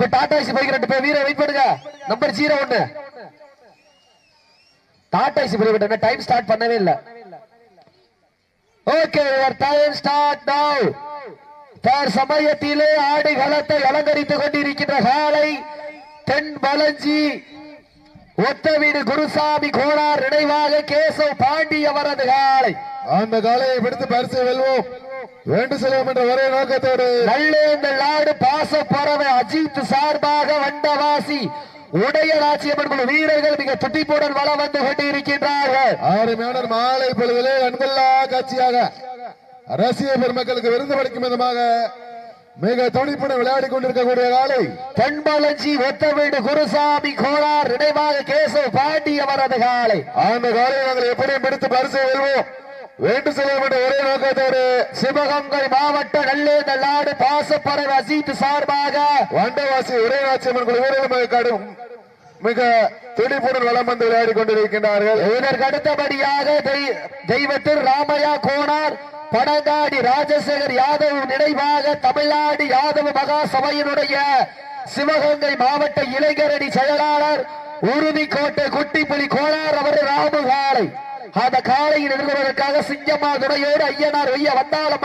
இப்ப டாடா பைக் ரெண்டு பேர் வீரர் வெயிட் பண்ணுங்க. நம்பர் ஜீரோ ஒன்னு டாடா பைக் டைம் ஸ்டார்ட் பண்ணவே இல்ல. ஓகே டைம் ஸ்டார்ட் நவ் சமயத்திலே ஆடு களத்தை அலங்கரித்துக் கொண்டிருக்கின்ற காலை தென் பலஞ்சி ஒத்த குருசாமி கோளார் நினைவாக கேசவ் பாண்டி அவரது காலை. அந்த காலையை விடுத்து பரிசு வெல்வோம். வேண்டு செல்வோம் என்ற ஒரே நோக்கத்தோடு. நல்லேந்த நாடு பாச பறவை அஜித் சார்பாக வண்டவாசி உடையராட்சியம்மன் குழு வீரர்கள் மிக துட்டிப்புடன் வளம் வந்து கொண்டிருக்கின்றார்கள். ஆறு மேடர் மாலை பொழுதிலே கண்கொள்ளா காட்சியாக ரசிக பெருமக்களுக்கு விருந்து படைக்கும் விதமாக மிக துணிப்புடன் விளையாடி கொண்டிருக்கக்கூடிய காலை. தென்பலஞ்சி ஒத்த வீடு குருசாமி கோளார் நினைவாக கேசவ் பாண்டி அவரது காலை. அந்த காலையை நாங்கள் எப்படியும் பிடித்து பரிசு வெல்வோம். வேண்டு செய்யப்பட்ட ஒரே நோக்கத்தோடு சிவகங்கை மாவட்ட நல்லே நல்லாடு பாசப்பறவை அஜித் சார்பாக வண்டவாசி உரையாட்சியம்மன் குழு வீரர்கள் மிக கடும் மிக துடிப்புடன் வளம் வந்து விளையாடி கொண்டிருக்கின்றார்கள். இதற்கு அடுத்தபடியாக தெய்- தெய்வத்தில் ராமையா கோனார் படங்காடி ராஜசேகர் யாதவ் நினைவாக தமிழ்நாடு யாதவ மகா சபையினுடைய சிவகங்கை மாவட்ட இளைஞரணி செயலாளர் உறுதிக்கோட்டை குட்டிப்புலி கோனார் அவர் ராமு காலை அந்த காலையில் எதிர்கொள்வதற்காக சிங்கம்மா துணையோடு ஐயனார் ஒய்ய வந்தாலும்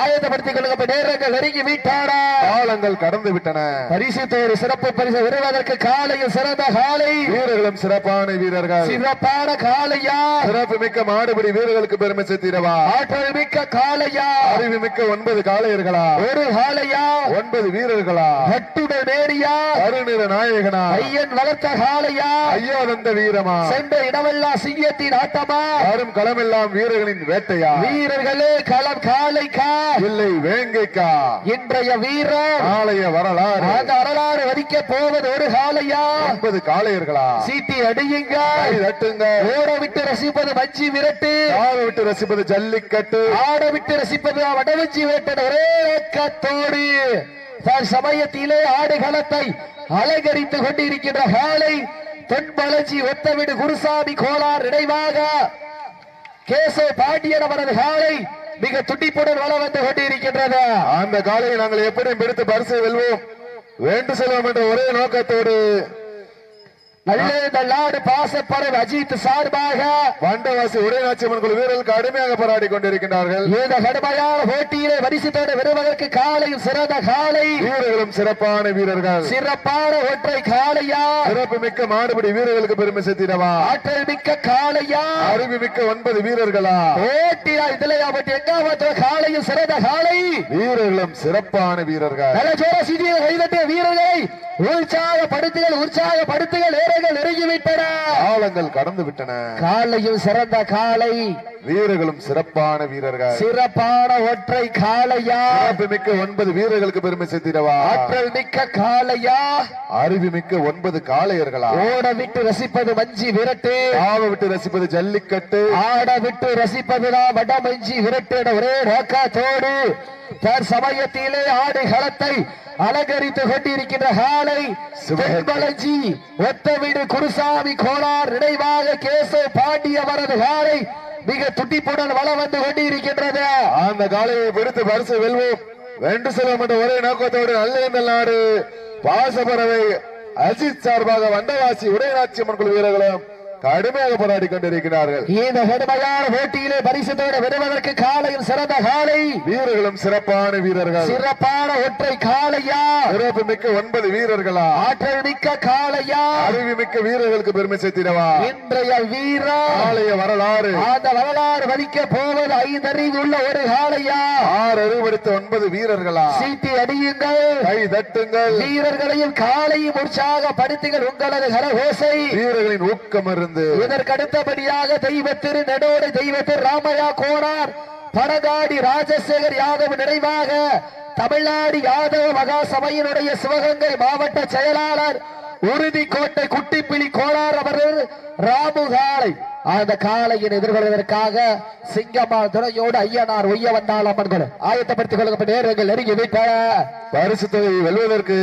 ஆயத்தப்படுத்திக் கொள்ளுங்க நேரங்கள் நெருங்கி வீட்டாரா காலங்கள் கடந்து விட்டன. பரிசு தேர் சிறப்பு பரிசு விருவதற்கு காலையில் சிறந்த காலை. வீரர்களும் சிறப்பான வீரர்கள். சிறப்பான காலையா? சிறப்பு மிக்க மாடுபிடி வீரர்களுக்கு பெருமை சேர்த்திடவா? ஆற்றல் மிக்க காளையா அறிவு மிக்க ஒன்பது காளையர்களா? ஒரு காளையா ஒன்பது வீரர்களா? கட்டுடல் நேரியா? கருநிற நாயகனா? ஐயன் வளர்த்த காளையா ஐயா வந்த வீரமா? சென்ற இடமெல்லாம் சிங்கத்தின் ஆட்டமா? வரும் களமெல்லாம் வீரர்களின் வேட்டையா? வீரர்களே களம் காளைக்கா இல்லை வேங்கைக்கா. இன்றைய வீரர் ஆலய வரலாறு. அந்த வரலாறு வதிக்க போவது ஒரு காளையா? ஒன்பது காளையர்களா? சீட்டி அடியுங்க. தட்டுங்க. ஓட விட்டு ரசிப்பது மஞ்சி விரட்டு. காலை விட்டு ரசிப்பது ஜல்லிக்கட்டு. ஆட விட்டு ரசிப்பது வடவஞ்சி விரட்டு ஒரே கத்தோடு தன் சமயத்திலே ஆடுகளத்தை அலங்கரித்துக் கொண்டிருக்கின்ற காலை தென்பளஞ்சி ஒத்தவிடு குருசாமி கோளார் நினைவாக கேசவ பாண்டியன் அவரது காலை மிக துடிப்புடன் வள வந்து கொண்டிருக்கின்றது அந்த காலையை நாங்கள் எப்படியும் பிடித்து பரிசை வெல்வோம். வேண்டு செல்வோம் என்ற ஒரே நோக்கத்தோடு நல்ல நாடு பாசப்பறவை அஜித் சார்பாக வண்டவாசி உடையாட்சியம்மன் குழு வீரர்கள் கடுமையாக போராடி கொண்டிருக்கின்றார்கள். இந்த கடுமையான போட்டியிலே வரிசைத்தோடு வருவதற்கு காலையும் சிறந்த காலை. வீரர்களும் சிறப்பான வீரர்கள். சிறப்பான ஒற்றை காளையா சிறப்பு மிக்க மாடுபிடி வீரர்களுக்கு பெருமை சேர்த்திடவா? ஆற்றல் மிக்க காளையா அறிவு மிக்க ஒன்பது வீரர்களா? ஓட்டியா இதுலயா சிறந்த காளை வீரர்களும் சிறப்பான வீரர்கள். நல்ல ஜோர சிதியை கைதட்டிய வீரர்களை உற்சாகப்படுத்துகள் உற்சாகப்படுத்துகள் நேரங்கள் நெருங்கிவிட்டன. காலங்கள் கடந்து விட்டன காளையும் சிறந்த காளை வீரர்களும் சிறப்பான வீரர்கள். சிறப்பான ஒற்றை சிறப்பு மிக்க ஒன்பது வீரர்களுக்கு பெருமை சேர்த்திடவா. ஆற்றல் மிக்க காளையா. அறிவு மிக்க ஒன்பது காளையர்களா. ஓட விட்டு ரசிப்பது மஞ்சி விரட்டு. ஆவ விட்டு ரசிப்பது ஜல்லிக்கட்டு. ஆட விட்டு ரசிப்பதுதான் வடமஞ்சி விரட்டிட ஒரே நோக்கத்தோடு. தன் சமயத்திலே ஆடு களத்தை அலங்கரித்து கொண்டிருக்கின்ற காலை தென்பளஞ்சி ஒத்த வீடு குருசாமி கோளார் நினைவாக கேசவ பாண்டியவரது காலை மிக துட்டிப்புடன் வளம் வந்து கொண்டிருக்கின்றது. அந்த காளையை பிடித்து பரிசு வெல்வோம். வென்று செல்வோம் என்ற ஒரே நோக்கத்தோடு நல்ல நாடு. பாசப்பறவை அஜித் சார்பாக வண்டவாசி உடையநாச்சியம்மன் குழு வீரர்களும் கடுமையாக போராடி கொண்டிருக்கிறார்கள். இந்த கடுமையான போட்டியிலே பரிசுத்தோடு வருவதற்கு காலையும் சிறந்த காலை. வீரர்களும் சிறப்பான வீரர்கள். சிறப்பான ஒற்றை காளையா சிறப்பு மிக்க ஒன்பது வீரர்களா? ஆற்றல் மிக்க காளையா அறிவு மிக்க வீரர்களுக்கு பெருமை சேர்த்திடவா? இன்றைய வீரா ஆலய வரலாறு. அந்த வரலாறு வலிக்க போவது ஐந்தறிவு உள்ள ஒரு காளையா ஆறு அறிவுறுத்த ஒன்பது வீரர்களா? சீட்டி அடியுங்கள். கை தட்டுங்கள். வீரர்களையும் காலையும் உற்சாகப்படுத்துங்கள் உங்களது கரகோசை. வீரர்களின் ஊக்கம் இருந்து இதற்கு அடுத்தபடியாக தெய்வத்திரு நெடோடு தெய்வத்திரு ராமையா கோனார் படகாடி ராஜசேகர் யாதவ் நினைவாக தமிழ்நாடு யாதவ மகா சபையினுடைய சிவகங்கை மாவட்ட செயலாளர் உறுதிக்கோட்டை குட்டிப்பிலி கோளார் அவர்கள் ராமு காளை அந்த காளையின் எதிர்கொள்வதற்காக சிங்கம்மா துணையோடு ஐயனார் ஒய்ய வந்தால் அம்மன்கள். ஆயத்தப்படுத்திக் கொள்ளுங்க நேரங்கள் நெருங்கி விட்டன பரிசு தொகையை வெல்வதற்கு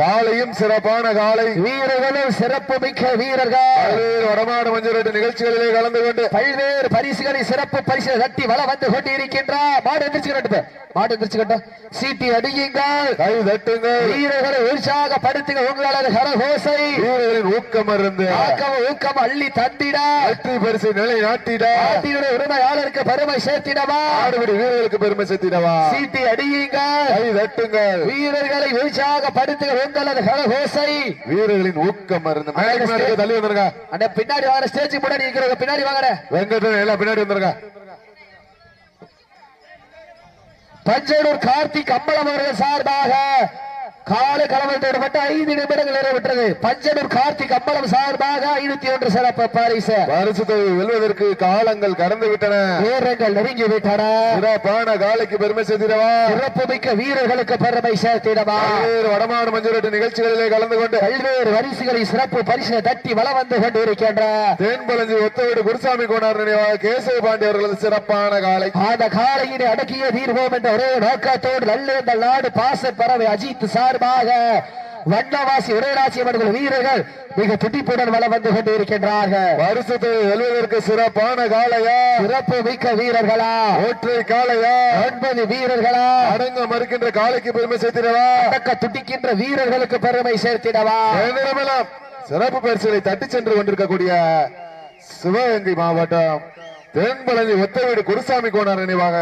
காலையும் சிறப்பான காலை. வீரர்களும் சிறப்பு மிக்க வீரர்கள். பல்வேறு வடமாடு மஞ்சள் நிகழ்ச்சிகளிலே கலந்து கொண்டு பல்வேறு பரிசுகளை சிறப்பு பரிசு தட்டி வள வந்து கொண்டு இருக்கின்றார் மாடு எந்திரிச்சு கட்டு மாடு எந்திரிச்சு கட்டு சீட்டி அடியுங்கள். கை தட்டுங்கள். வீரர்களை உற்சாகப்படுத்துங்க உங்களது கரகோசை. வீரர்களின் ஊக்கம் இருந்து ஆக்கம் ஊக்கம் அள்ளி தந்திட. வெற்றி பரிசு நிலை நாட்டிட நாட்டினுடைய உரிமையாளருக்கு பெருமை சேர்த்திடவா. ஆடுபடி வீரர்களுக்கு பெருமை சேர்த்திடவா. சீட்டி அடியுங்கள். கை தட்டுங்கள். வீரர்களை உற்சாகப்படுத்துங்க கரகோசை வீரர்களின் ஊக்கம் இருந்து தள்ளி வந்துருங்க. அந்த பின்னாடி வாங்க ஸ்டேஜ் முன்னாடி இருக்கிறவங்க பின்னாடி வாங்க வெங்கடன் எல்லாம் பின்னாடி வந்துருங்க. பஞ்சனூர் கார்த்திக் அம்பலம் அவர்கள் சார்பாக கால கலவரத்தோடு ஐந்து நிமிடங்கள் நிறைவேற்றது. பஞ்சனூர் கார்த்திக் அம்பலம் சார்பாக ஐநூத்தி ஒன்று சிறப்பு பரிசு. பரிசு தொகை வெல்வதற்கு காலங்கள் கடந்து விட்டன வீரர்கள் நெருங்கி விட்டன சிறப்பான காலைக்கு பெருமை சேர்த்திடவா? சிறப்பு மிக்க வீரர்களுக்கு பெருமை சேர்த்திடவா? பல்வேறு வடமாடு மஞ்சள் நிகழ்ச்சிகளிலே கலந்து கொண்டு பல்வேறு வரிசைகளை சிறப்பு பரிசு தட்டி வள வந்து கொண்டு இருக்கின்ற தேன்பலஞ்சி ஒத்தவீடு குருசாமி கோனார் நினைவாக கேசவ பாண்டி அவர்களது சிறப்பான காலை. அந்த காலையினை அடக்கிய தீர்வோம் என்ற ஒரே நோக்கத்தோடு நல்ல நாடு பாச பறவை அஜித் சார்பாக வண்ணவாசி உரைராட்சி அவர்கள் வீரர்கள் மிக துடிப்புடன் வள வந்து கொண்டு இருக்கின்றார்கள் வெல்வதற்கு சிறப்பான காலையா சிறப்பு மிக்க வீரர்களா? ஒற்றை காலையா ஒன்பது வீரர்களா? அடங்க மறுக்கின்ற காலைக்கு பெருமை சேர்த்திடவா? அடக்க துடிக்கின்ற வீரர்களுக்கு பெருமை சேர்த்திடவா? சிறப்பு பரிசுகளை தட்டி சென்று கொண்டிருக்கக்கூடிய சிவகங்கை மாவட்டம் தென்பழனி ஒத்தவீடு குருசாமி கோனார் நினைவாக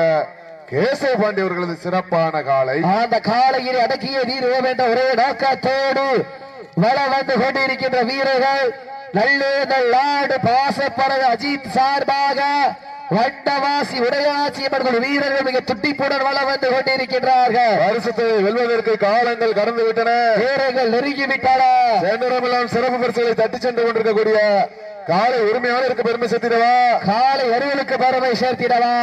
கேசவ பாண்டி அவர்களது சிறப்பான காலை. அந்த காலையில் அடக்கிய தீர்வோம் என்ற ஒரே நோக்கத்தோடு வள வந்து கொண்டிருக்கின்ற வீரர்கள் நல்ல நாடு பாசப்பறவை அஜித் சார்பாக வண்டவாசி உடையாச்சி அவர்கள் வீரர்கள் மிக துட்டிப்புடன் வள வந்து கொண்டிருக்கின்றார்கள். பரிசுத்தை வெல்வதற்கு காலங்கள் கடந்து விட்டன வீரர்கள் நெருங்கிவிட்டன. சேந்தரமெல்லாம் சிறப்பு பரிசுகளை தட்டி சென்று கொண்டிருக்கக்கூடிய காலை உரிமையாளருக்கு பெருமை சேர்த்திடவா? காலை அருவலுக்கு பெருமை சேர்த்திடவா?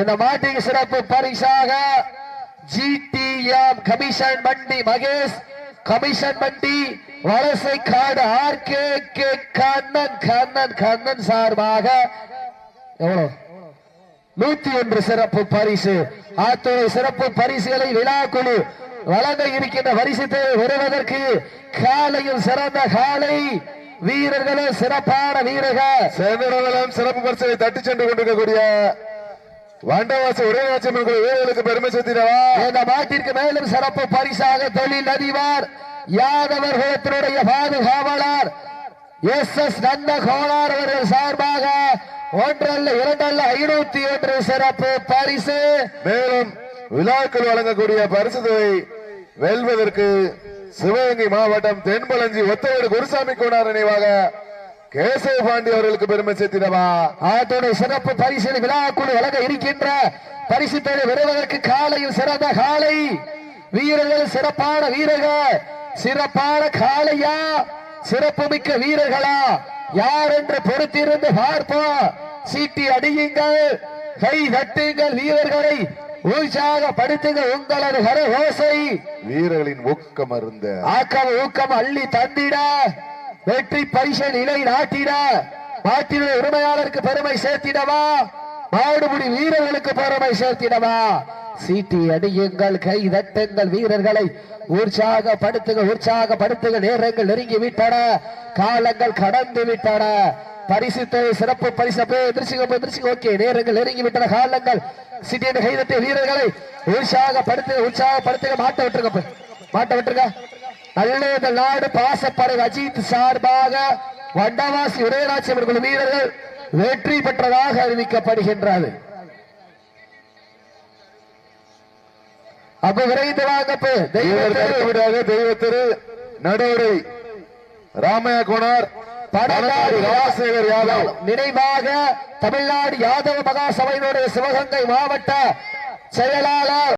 இந்த மாட்டின் சிறப்பு பரிசாக ஜிடிஎம் கமிஷன் மண்டி மகேஷ் கமிஷன் மண்டி வலசை காடு R K K Kannan Kannan Kannan சார்பாக எவ்வளவு? நூத்தி ஒன்று சிறப்பு பரிசு. அத்துறை சிறப்பு பரிசுகளை விழாக்குழு வழங்க இருக்கின்ற பரிசுத்தை வருவதற்கு காலையில் சிறந்த காலை வீரர்களும் சிறப்பான வீரர்கள். சிறப்பு பரிசுகளை தட்டி சென்று கொண்டிருக்கக்கூடிய வண்டவாசி உரையாட்சி வீரர்களுக்கு பெருமை சேர்த்திடவா? இந்த மாட்டிற்கு மேலும் சிறப்பு பரிசாக தொழில் அதிபர் யாதவர் குலத்தினுடைய பாதுகாவலர் எஸ் எஸ் நந்த கோளார் அவர்கள் சார்பாக ஒன்றல்ல இரண்டல்ல ஐநூத்தி ஒன்று சிறப்பு பரிசு. மேலும் விழாக்கள் வழங்கக்கூடிய பரிசு தொகை வெல்வதற்கு சிவகங்கை மாவட்டம் தென்பழஞ்சி ஒத்தவீடு குருசாமி கோனார் நினைவாக கேசவ பாண்டி அவர்களுக்கு பெருமை சேர்த்திடவா? அதோட சிறப்பு பரிசு விழாக்குழு வழங்க இருக்கின்ற பரிசு தொகை பெறுவதற்கு காலையில் சிறந்த காலை. வீரர்கள் சிறப்பான வீரர்கள். சிறப்பான காளையா? சிறப்பு மிக்க வீரர்களா? யார் என்று பொறுத்திருந்து பார்ப்போம் சீட்டி அடியுங்கள் கை தட்டுங்கள் வீரர்களை. உற்சாகப்படுத்துங்கள் உங்களது கர ஓசை வீரர்களின் ஊக்கம் அருந்த ஆக்கம் ஊக்கம் அள்ளி தந்திட. வெற்றி பரிசை நிலை நாட்டிட பாட்டின உரிமையாளருக்கு பெருமை சேர்த்திடவா? மாடுபுடி வீரர்களுக்கு பெருமை சேர்த்திடவா? சீட்டி அடியுங்கள் கை தட்டுங்கள் வீரர்களை உற்சாகப்படுத்துங்க உற்சாகப்படுத்துங்க. நேரங்கள் நெருங்கி விட்டன காலங்கள் கடந்து விட்டன பரிசு சிறப்பு பரிசு. போய் எதிர்ச்சிங்க எதிர்ச்சிங்க ஓகே நேரங்கள் நெருங்கி விட்டன காலங்கள் சிட்டியின் கைதட்டிய வீரர்களை உற்சாகப்படுத்துங்க உற்சாகப்படுத்துங்க. மாட்ட விட்டுருங்க மாட்ட விட்டுருங்க. நல்ல இந்த நாடு பாசப்படை அஜித் சார்பாக வண்டவாசி உதயராட்சி அவர்கள் வீரர்கள் வெற்றி பெற்றதாக அறிவிக்கப்படுகின்றது. அப்ப விரைந்து வாங்க அப்ப. இதற்கு தெய்வத்திரு அடுத்தபடியாக தெய்வ திரு. நடுவரை ராமையா படநாடு ராஜசேகர் யாதவ். நினைவாக தமிழ்நாடு யாதவ மகாசபையினுடைய சிவகங்கை மாவட்ட செயலாளர்